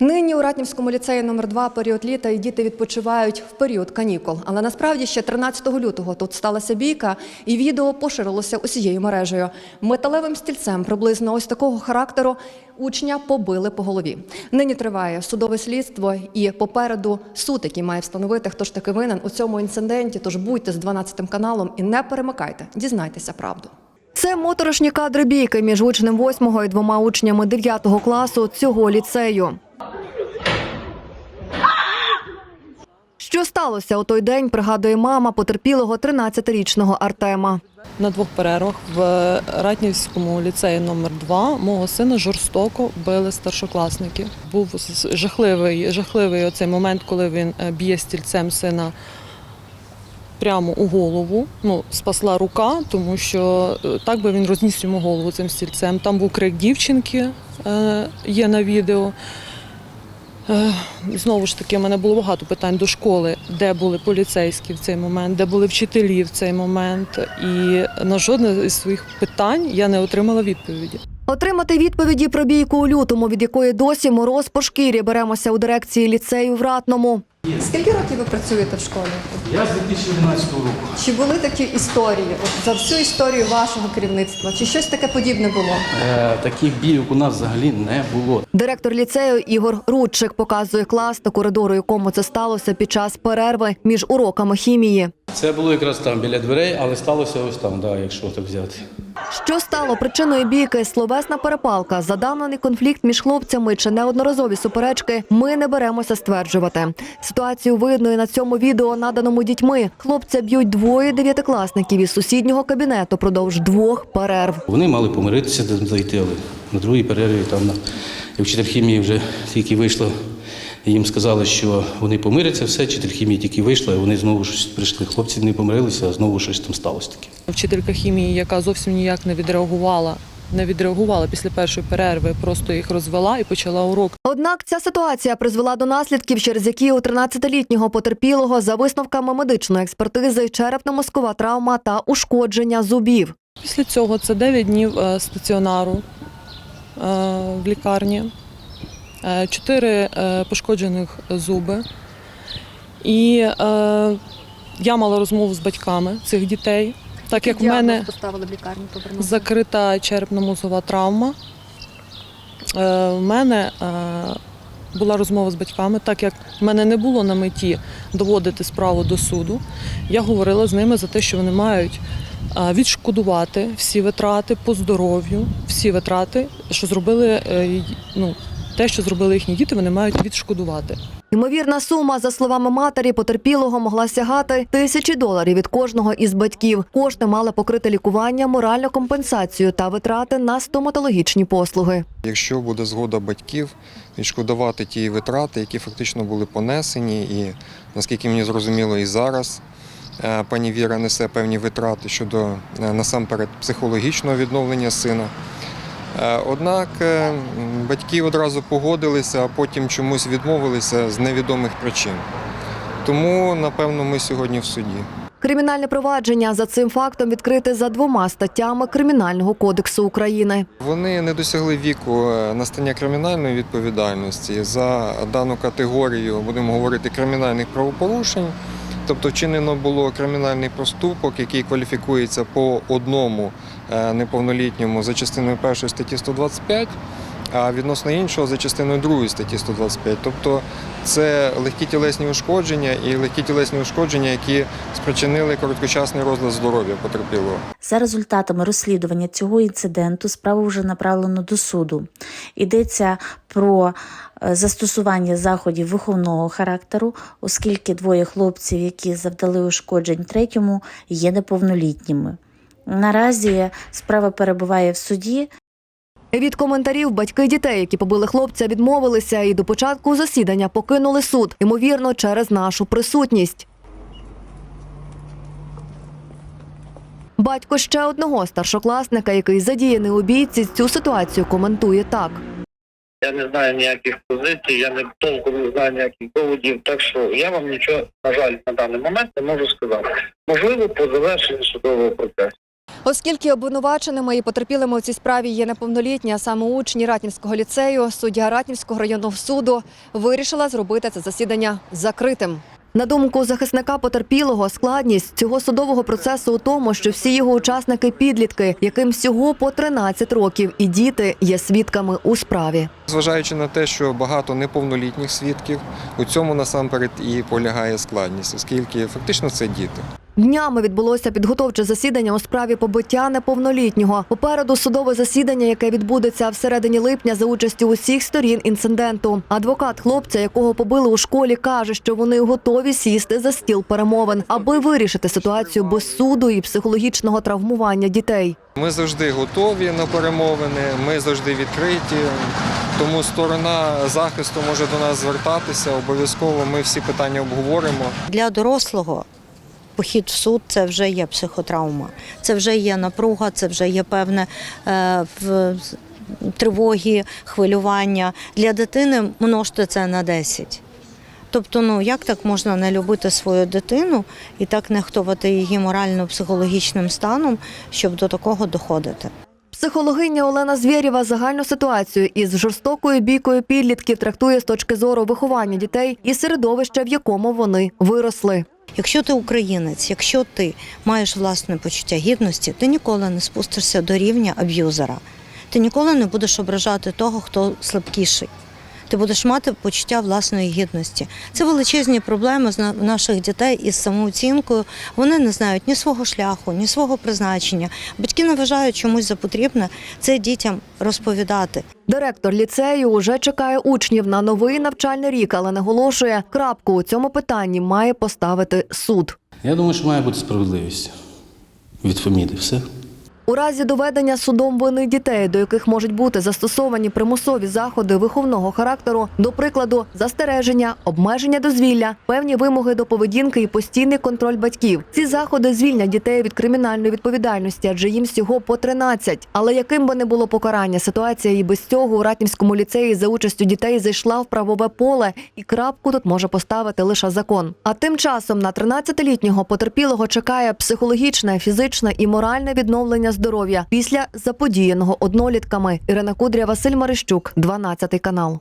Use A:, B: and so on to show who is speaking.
A: Нині у Ратнівському ліцеї номер 2 період літа і діти відпочивають в період канікул. Але насправді ще 13 лютого тут сталася бійка, і відео поширилося усією мережею. Металевим стільцем приблизно ось такого характеру учня побили по голові. Нині триває судове слідство, і попереду суд, який має встановити, хто ж таки винен у цьому інциденті. Тож будьте з 12 каналом і не перемикайте, дізнайтеся правду. Це моторошні кадри бійки між учнем 8 і двома учнями 9 класу цього ліцею. Що сталося у той день, пригадує мама потерпілого 13-річного Артема.
B: На двох перервах в Ратнівському ліцеї номер 2 мого сина жорстоко били старшокласники. Був жахливий, жахливий оцей момент, коли він е, б'є стільцем сина прямо у голову. Ну, спасла рука, тому що е, так би він розніс йому голову цим стільцем. Там був крик дівчинки, е, є на відео. Е, Знову ж таки, в мене було багато питань до школи, де були поліцейські в цей момент, де були вчителі в цей момент. І на жодне з своїх питань я не отримала відповіді.
A: Отримати відповіді про бійку у лютому, від якої досі мороз по шкірі беремося у дирекції ліцею в Ратному. Скільки років ви працюєте в школі?
C: Я з 2011 року.
A: Чи були такі історії от за всю історію вашого керівництва? Чи щось таке подібне було?
C: Е, таких бійок у нас взагалі не було.
A: Директор ліцею Ігор Рудчик показує клас та коридору, якому це сталося під час перерви між уроками хімії.
C: Це було якраз там біля дверей, але сталося ось там, да, якщо так взяти.
A: Що стало причиною бійки? Словесна перепалка, задавнений конфлікт між хлопцями чи неодноразові суперечки. Ми не беремося стверджувати. Ситуацію видно і на цьому відео, наданому дітьми. Хлопця б'ють двоє дев'ятикласників із сусіднього кабінету продовж двох перерв.
C: Вони мали помиритися, зайти, але на другій перерві там на вчитель хімії вже тільки вийшло. І Їм сказали, що вони помиряться, все, вчитель хімії тільки вийшла, і вони знову щось прийшли. Хлопці не помирилися, а знову щось там сталося таке.
B: Вчителька хімії, яка зовсім ніяк не відреагувала, не відреагувала після першої перерви, просто їх розвела і почала урок.
A: Однак ця ситуація призвела до наслідків, через які у 13-літнього потерпілого за висновками медичної експертизи черепно-мозкова травма та ушкодження зубів.
B: Після цього це 9 днів е, стаціонару е, в лікарні, 4 пошкоджених зуби. І е, я мала розмову з батьками цих дітей, так як в мене
A: поставили в
B: закрита черепно-мозгова травма. Е, В мене е, була розмова з батьками, так як в мене не було на меті доводити справу до суду. Я говорила з ними за те, що вони мають е, відшкодувати всі витрати по здоров'ю, всі витрати, що зробили е, ну, те, що зробили їхні діти, вони мають відшкодувати.
A: Ймовірна сума, за словами матері, потерпілого могла сягати тисячі доларів від кожного із батьків. Кошти мали покрити лікування, моральну компенсацію та витрати на стоматологічні послуги.
D: Якщо буде згода батьків відшкодувати ті витрати, які фактично були понесені, і наскільки мені зрозуміло, і зараз е, пані Віра несе певні витрати щодо е, насамперед психологічного відновлення сина. Е, Однак е, батьки одразу погодилися, а потім чомусь відмовилися з невідомих причин. Тому, напевно, ми сьогодні в суді.
A: Кримінальне провадження за цим фактом відкрите за двома статтями Кримінального кодексу України.
D: Вони не досягли віку е, настання кримінальної відповідальності за дану категорію, будемо говорити, кримінальних правопорушень. Тобто вчинено було кримінальний проступок, який кваліфікується по одному е, неповнолітньому за частиною першої статті 125, а відносно іншого за частиною другої статті 125. Тобто це легкі тілесні ушкодження і легкі тілесні ушкодження, які спричинили короткочасний розлад здоров'я потерпілого.
E: За результатами розслідування цього інциденту справу вже направлено до суду. Йдеться про е, застосування заходів виховного характеру, оскільки двоє хлопців, які завдали ушкоджень третьому, є неповнолітніми. Наразі справа перебуває в суді.
A: Від коментарів батьки дітей, які побили хлопця, відмовилися і до початку засідання покинули суд, ймовірно, через нашу присутність. Батько ще одного старшокласника, який задіяний у бійці, цю ситуацію коментує так.
F: Я не знаю ніяких позицій, я не толком не знаю ніяких доводів, так що я вам нічого, на жаль, на даний момент не можу сказати. Можливо, по завершенню судового процесу.
A: Оскільки обвинуваченими і потерпілими у цій справі є неповнолітні, а саме учні Ратнівського ліцею, суддя Ратнівського районного суду вирішила зробити це засідання закритим. На думку захисника потерпілого, складність цього судового процесу у тому, що всі його учасники підлітки, яким всього по 13 років, і діти є свідками у справі.
D: Зважаючи на те, що багато неповнолітніх свідків, у цьому насамперед і полягає складність, оскільки фактично це діти.
A: Днями відбулося підготовче засідання у справі побиття неповнолітнього. Попереду судове засідання, яке відбудеться всередині липня за участю усіх сторін інциденту. Адвокат хлопця, якого побили у школі, каже, що вони готові сісти за стіл перемовин, аби вирішити ситуацію без суду і психологічного травмування дітей.
D: Ми завжди готові на перемовини, ми завжди відкриті. Тому сторона захисту може до нас звертатися. Обов'язково ми всі питання обговоримо.
G: Для дорослого похід в суд це вже є психотравма, це вже є напруга, це вже є певне е, в- тривоги, хвилювання. Для дитини множте це на 10. Тобто, ну як так можна не любити свою дитину і так нехтувати її морально-психологічним станом, щоб до такого доходити?
A: Психологиня Олена Звєрєва загальну ситуацію із жорстокою бійкою підлітків трактує з точки зору виховання дітей і середовища, в якому вони виросли.
G: Якщо ти українець, якщо ти маєш власне почуття гідності, ти ніколи не спустишся до рівня аб'юзера. Ти ніколи не будеш ображати того, хто слабкіший. Ти будеш мати почуття власної гідності. Це величезні проблеми з на- наших дітей із самооцінкою. Вони не знають ні свого шляху, ні свого призначення. Батьки не вважають чомусь за потрібне це дітям розповідати.
A: Директор ліцею уже чекає учнів на новий навчальний рік, але наголошує, крапку у цьому питанні має поставити суд.
C: Я думаю, що має бути справедливість від Феміди. Все.
A: У разі доведення судом вини дітей, до яких можуть бути застосовані примусові заходи виховного характеру, до прикладу, застереження, обмеження дозвілля, певні вимоги до поведінки і постійний контроль батьків. Ці заходи звільнять дітей від кримінальної відповідальності, адже їм всього по 13. Але яким би не було покарання, ситуація і без цього у Ратнівському ліцеї за участю дітей зайшла в правове поле, і крапку тут може поставити лише закон. А тим часом на 13-літнього потерпілого чекає психологічне, фізичне і моральне відновлення здоров'я після заподіяного однолітками. Ірина Кудря, Василь Марищук, 12 канал.